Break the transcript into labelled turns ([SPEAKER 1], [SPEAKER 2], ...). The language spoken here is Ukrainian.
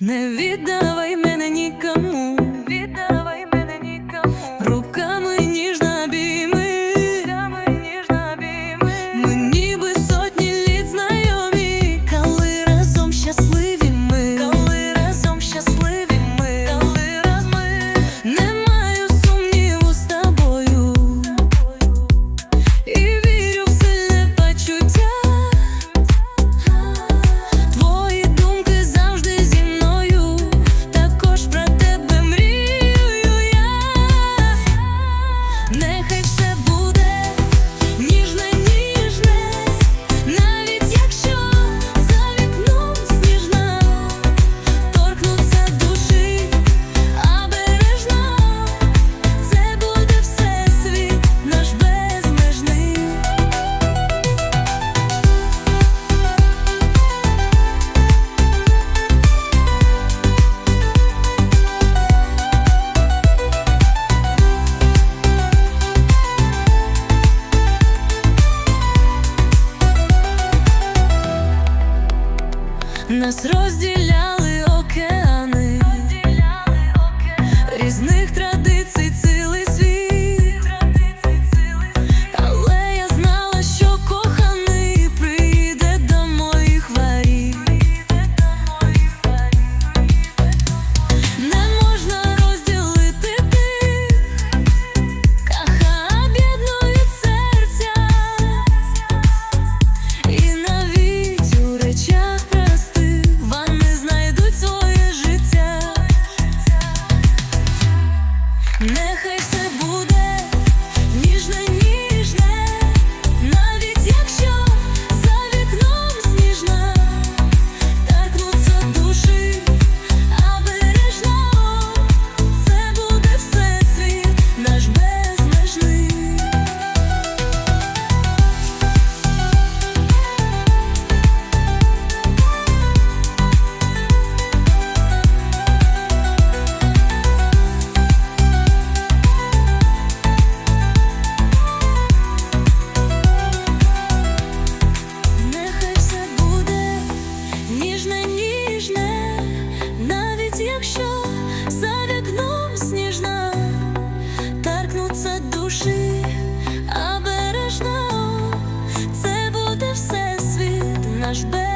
[SPEAKER 1] Не віддавай мене нікому, Нас розділяли наш безмежний.